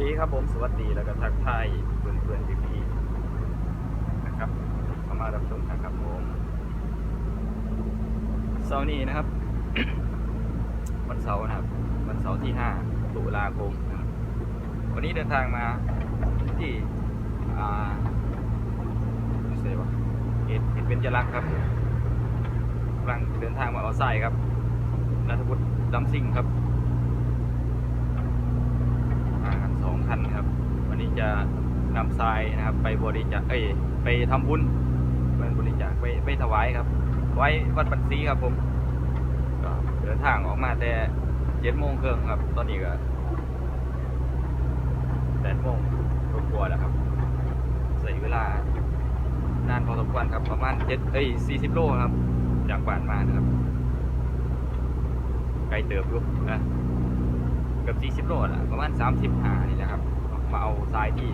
ดีครับผมสวัสดีแล้วก็ทักทายเพื่อนเพื่อนๆพี่ๆนะครับเข้ามารับชมนะครับผมเสาร์นี้นะครับ วันเสาร์นะครับ วันเสาร์ที่5ตุลาคมนะครับวันนี้เดินทางมาที่อ่าไม่ใช่ว่าเอ็ดเอ็ดเบญจรักษ์ครับกำลังเดินทางมาเอาไส้ครับนัทวุฒิดำซิ่งครับ มากันสอง คันครับ วันนี้จะนำทรายนะครับ ไปบริจาคเอ้ยไปทำบุญไปบริจาคไปไปถวายครับ ไว้วัดปันซีครับผมก็เดินทางออกมาแต่เจ็ดโมงครึ่งครับ ตอนนี้ก็แปดโมงกว่าๆแล้วครับใส่เวลานานพอสมควรครับประมาณเจ็ดเอ้ยสี่สิบโลครับ จากบ้านมานะครับไกลเติบอยู่นะ กือบ40โลแหละประมาณ30หานี่แหละครับ มาเอาทรายที่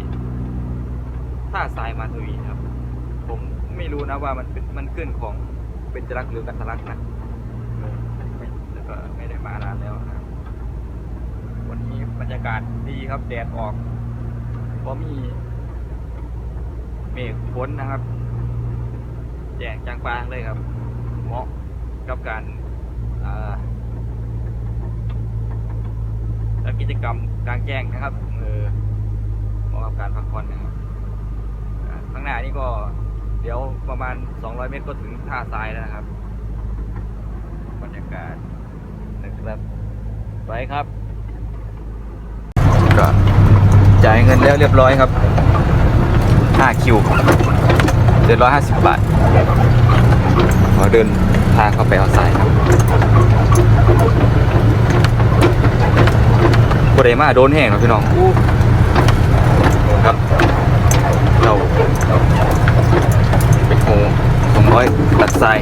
ท่าทรายมาทวีครับ ผมไม่รู้นะว่ามันเป็นมันขึ้นของเป็นจรักหรือกันทะลักนะแล้วก็ไม่ได้มานานแล้วนะวันนี้บรรยากาศดีครับ แดดออกพอมีเมฆฝนนะครับแจ่งจางปางเลยครับ เหมาะกับการอ่า แล้วกิจกรรมกลางแจ้งนะครับเออเหมาะกับการพักผ่อนนะครับข้างหน้านี่ก็เดี๋ยวประมาณ 200 เมตรก็ถึงท่าทรายแล้วนะครับบรรยากาศนะครับไปครับก็จ่ายเงินแล้วเรียบร้อยครับ 5 คิว 750 บาทขอเดินทาเข้าไปเอาทรายครับ บริมาโดนแห้งเนาะพี่น้องครับเราเป็นโหสองร้อยตัดทราย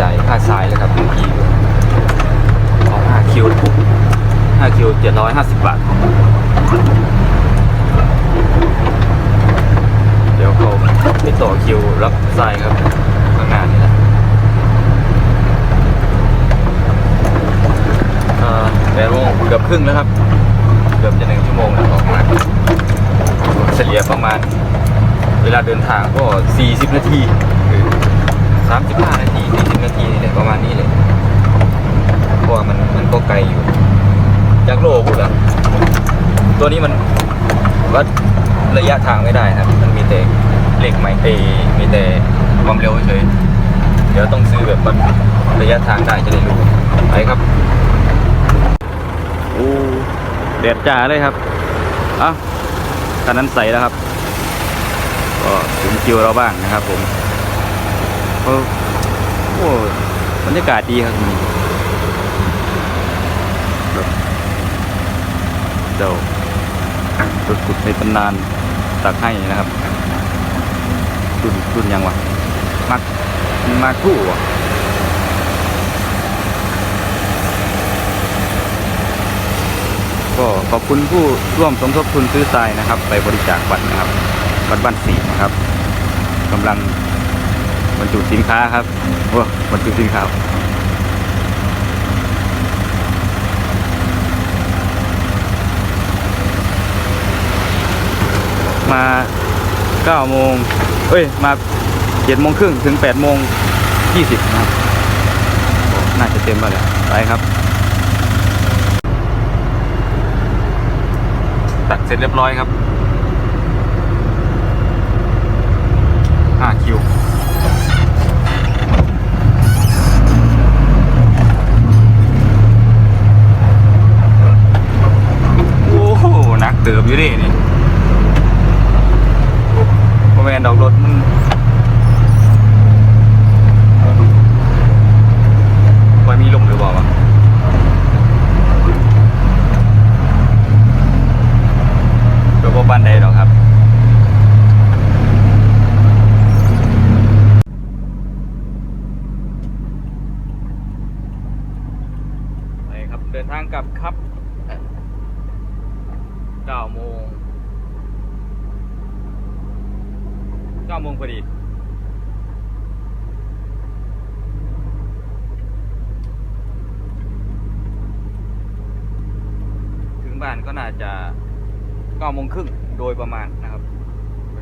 จ่ายค่าทรายเลยครับหนึ่งทีเอาห้าคิวห้าคิวเจ็ดร้อยห้าสิบบาทเดี๋ยวเขาไปต่อคิวรับทรายครับ ข้างหน้านี่แหละเอ่อแปดโมง เกือบครึ่งแล้วครับ เกือบจะหนึ่งชั่วโมงแล้วออกมาเฉลี่ยประมาณ เวลาเดินทางก็ 40 นาทีคือ35 นาที 40 นาทีนี่แหละประมาณนี้เลยเพราะว่ามันมันก็ไกลอยู่จากโลกุละตัวนี้มันวัดระยะทางไม่ได้ครับ มันมีแต่เหล็กใหม่เอมีแต่ความเร็วเฉย เดี๋ยวต้องซื้อแบบวัดระยะทางได้จะได้รู้ไปครับ เด็ดจ่าเลยครับเอ้าคันนั้นใส่แล้วครับ ก็ถึงคิวเราบ้างนะครับ ผมโอ้โอ้บรรยากาศดีครับนี่แบบเจ้ารถขุดในตำนานตักให้นะครับรุ่นรุ่นยังวะมักมาคู่วะก็ข อบคุณผู้ร่วมสมทบทุนซื้อทรายนะครับ ไปบริจาควัดนะครับวัดบ้านสีนะครับกำลังบรรจุสินค้าครับโอ้บรรจุสินค้ามา9โมง เอ้ย มา7โมงครึ่งถึง8โมง20นะครับ น่าจะเต็มแล้วแหละไปครับ ตัด เสร็จเรียบร้อยครับ5คิวโอ้โหนักเติบอยู่ดินี่างกลับครับเก้าโมงเก้าโมงพอดีถึงบ้านก็น่าจะ9โมงครึ่งโดยประมาณนะครับ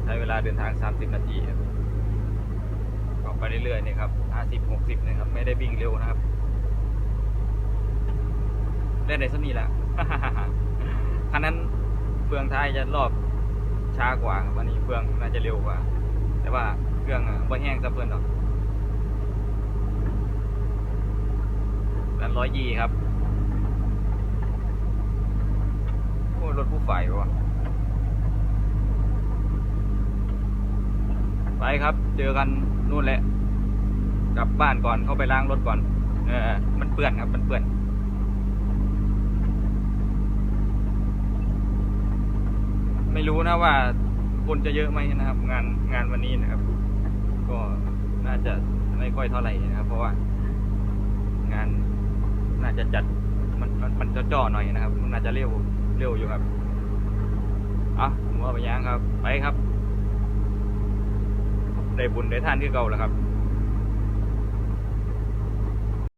ใช้เวลาเดินทาง 30 นาทีครับออกไปเรื่อยๆนี่ครับ 50 60 นะครับ ไม่ได้วิ่งเร็วนะครับ เล่นในสนี่แหละ คันนั้นเฟืองท้ายจะรอบช้ากว่าครับวันนี้เฟืองน่าจะเร็วกว่า แต่ว่าเครื่องบ่แห้งซะเพื่อนหรอกแต่ร้อยยี่ครับโอ้รถผู้ฝ่ายวะไปครับ เจอกันนู่นแหละ กลับบ้านก่อนเข้าไปล้างรถก่อน เออ มันเปื้อนครับ มันเปื้อน ไม่รู้นะว่าคนจะเยอะไหมนะครับ งานงานวันนี้นะครับ ก็น่าจะไม่ค่อยเท่าไหร่นะครับ เพราะว่า งานน่าจะจัดมันมันมันจะจ่อหน่อยนะครับมันน่าจะเร็วเร็วอยู่ครับอะผมว่าไปย่างครับ ไปครับ ได้บุญได้ท่านที่เก่าแล้วครับ